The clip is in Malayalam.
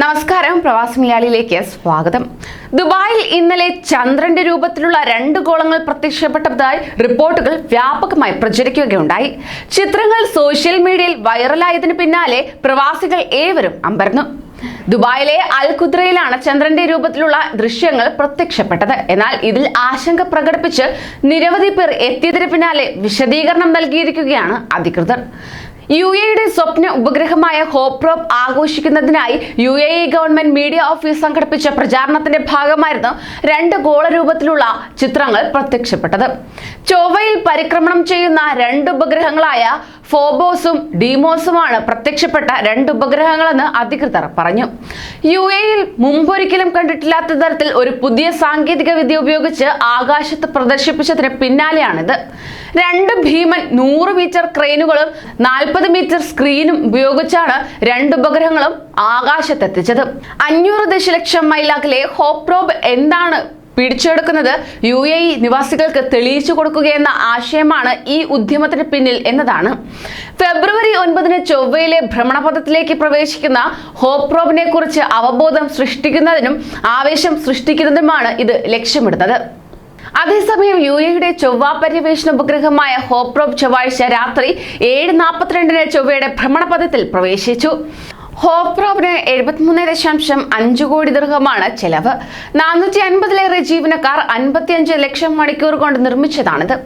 നമസ്കാരം. പ്രവാസി മലയാളിയിലേക്ക് സ്വാഗതം. ദുബായിൽ ഇന്നലെ ചന്ദ്രന്റെ രൂപത്തിലുള്ള രണ്ട് ഗോളങ്ങൾ പ്രത്യക്ഷപ്പെട്ടതായി റിപ്പോർട്ടുകൾ വ്യാപകമായി പ്രചരിക്കുകയുണ്ടായി. ചിത്രങ്ങൾ സോഷ്യൽ മീഡിയയിൽ വൈറലായതിനു പിന്നാലെ പ്രവാസികൾ ഏവരും അമ്പരന്നു. ദുബായിലെ അൽ കുദ്രയിലാണ് ചന്ദ്രന്റെ രൂപത്തിലുള്ള ദൃശ്യങ്ങൾ പ്രത്യക്ഷപ്പെട്ടത്. എന്നാൽ ഇതിൽ ആശങ്ക പ്രകടിപ്പിച്ച് നിരവധി പേർ എത്തിയതിന് പിന്നാലെ വിശദീകരണം നൽകിയിരിക്കുകയാണ് അധികൃതർ. യു എയുടെ സ്വപ്ന ഉപഗ്രഹമായ ഹോപ്രോപ്പ് ആഘോഷിക്കുന്നതിനായി U A E government media office സംഘടിപ്പിച്ച പ്രചാരണത്തിന്റെ ഭാഗമായിരുന്നു രണ്ട് ഗോള രൂപത്തിലുള്ള ചിത്രങ്ങൾ പ്രത്യക്ഷപ്പെട്ടത്. ചൊവ്വയിൽ പരിക്രമണം ചെയ്യുന്ന രണ്ട് ഉപഗ്രഹങ്ങളായ ഫോബോസും ഡീമോസുമാണ് പ്രത്യക്ഷപ്പെട്ട രണ്ട് ഉപഗ്രഹങ്ങളെന്ന് അധികൃതർ പറഞ്ഞു. യു എയിൽ മുമ്പൊരിക്കലും കണ്ടിട്ടില്ലാത്ത തരത്തിൽ ഒരു പുതിയ സാങ്കേതിക വിദ്യ ഉപയോഗിച്ച് ആകാശത്ത് പ്രദർശിപ്പിച്ചതിന് പിന്നാലെയാണിത്. രണ്ട് ഭീമൻ നൂറ് മീറ്റർ ക്രെയിനുകളും നാൽപ്പത് മീറ്റർ സ്ക്രീനും ഉപയോഗിച്ചാണ് രണ്ട് ഉപഗ്രഹങ്ങളും ആകാശത്തെത്തിച്ചത്. അഞ്ഞൂറ് ദശലക്ഷം മൈലാക്കിലെ ഹോപ്രോബ് എന്താണ് പിടിച്ചെടുക്കുന്നത് യു എ ഇ നിവാസികൾക്ക് തെളിയിച്ചു കൊടുക്കുകയെന്ന ആശയമാണ് ഈ ഉദ്യമത്തിന് പിന്നിൽ എന്നതാണ്. ഫെബ്രുവരി ഒൻപതിന് ചൊവ്വയിലെ ഭ്രമണപഥത്തിലേക്ക് പ്രവേശിക്കുന്ന ഹോപ്രോബിനെ കുറിച്ച് അവബോധം സൃഷ്ടിക്കുന്നതിനും ആവേശം സൃഷ്ടിക്കുന്നതിനുമാണ് ഇത് ലക്ഷ്യമിടുന്നത്. അതേസമയം യു എയുടെ ചൊവ്വ പര്യവേഷണ ഉപഗ്രഹമായ ഹോപ്രോബ് ചൊവ്വാഴ്ച രാത്രി ഏഴ് നാൽപ്പത്തിരണ്ടിന് ചൊവ്വയുടെ ഭ്രമണപഥത്തിൽ പ്രവേശിച്ചു. ഹോപ്രോബിന് എഴുപത്തിമൂന്ന് ദശാംശം അഞ്ച് കോടി ദീർഘമാണ് ചെലവ്. നാനൂറ്റി അൻപതിലേറെ ജീവനക്കാർ അൻപത്തിയഞ്ച് ലക്ഷം മണിക്കൂർ കൊണ്ട് നിർമ്മിച്ചതാണിത്.